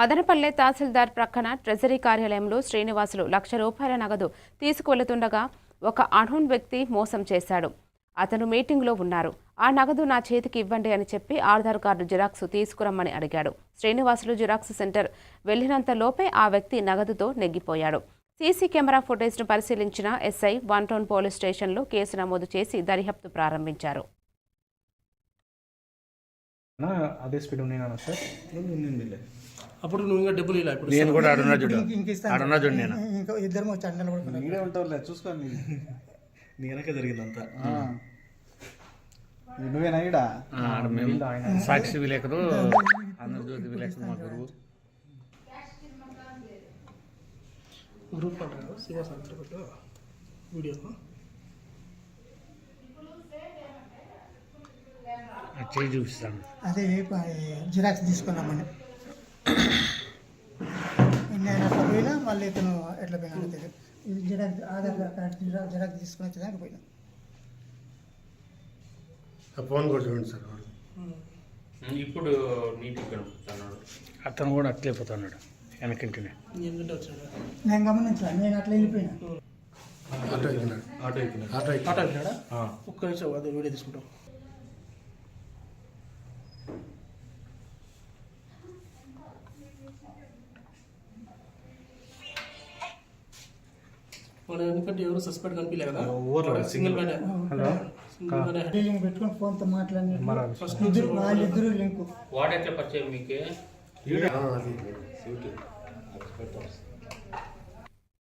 మదనపల్లె తహసీల్దార్ ప్రక్కన ట్రెజరీ కార్యాలయంలో శ్రీనివాసులు లక్ష రూపాయల నగదు తీసుకువెళుతుండగా ఒక అణున్ వ్యక్తి మోసం చేశాడు. అతను మీటింగ్లో ఉన్నారు. ఆ నగదు నా చేతికి ఇవ్వండి అని చెప్పి ఆధార్ కార్డు జిరాక్స్ తీసుకురమ్మని అడిగాడు. శ్రీనివాసులు జిరాక్స్ సెంటర్ వెళ్ళినంత లోపే ఆ వ్యక్తి నగదుతో నెగ్గిపోయాడు. సీసీ కెమెరా ఫుటేజ్ను పరిశీలించిన ఎస్ఐ వన్ టౌన్ పోలీస్ స్టేషన్లో కేసు నమోదు చేసి దర్యాప్తు ప్రారంభించారు. అదే స్పీడ్ ఉన్నాను సార్. అప్పుడు నువ్వు ఇంకా డబ్బులు ఇలా ఇప్పుడు నేను కూడా ఆడున్నా చూడు. ఆడున్నా చూడు నేను. ఇంకా ఇద్దరు వచ్చి అండలు పడుకున్నారు మీరే ఉంటావులే చూసుకోండి నేనకే జరిగిందంతా నువ్వేనా ఈడ? మేము సాక్షి విలేకరు ఆంధ్రజ్యోతి విలేకరు మా గురువు. గ్రూప్ అంటారు పెట్టు వీడియో చేయి చూపిస్తాను. అదే ప- జిరాక్స్ తీసుకున్నామని నేను అట్లా పోయినా మళ్ళీ ఇతను ఎట్లా పోయినా తెలియదు. ఇది xerox Aadhaar card xerox xerox తీసుకుని వచ్చేదానికి పోయినా. ఫోన్ కూడా చూడండి సార్ ఇప్పుడు నీటికి కనుపుతున్నాడు అతను కూడా అట్లే పోతున్నాడు వెనకింటినే నేను గమనించలే నేను అట్లా వెళ్ళిపోయినా. ఆటో ఎక్కినాడు. ఆటో ఎక్కినాడు. ఆటో ఎక్కి ఆటో వెళ్ళాడా ఒక్క నిమిషం అదే వీడియో తీసుకుంటాం. మన ఎందుకంటే ఎవరు సస్పెక్ట్ కనిపించలే కదా? సింగిల్ గానే హలో? పెట్టుకొని మాట్లాడి మరి ఫస్ట్ ఇద్దరు వాళ్ళిద్దరు లింకు. వాడెట్లా పరిచయం మీకే? అది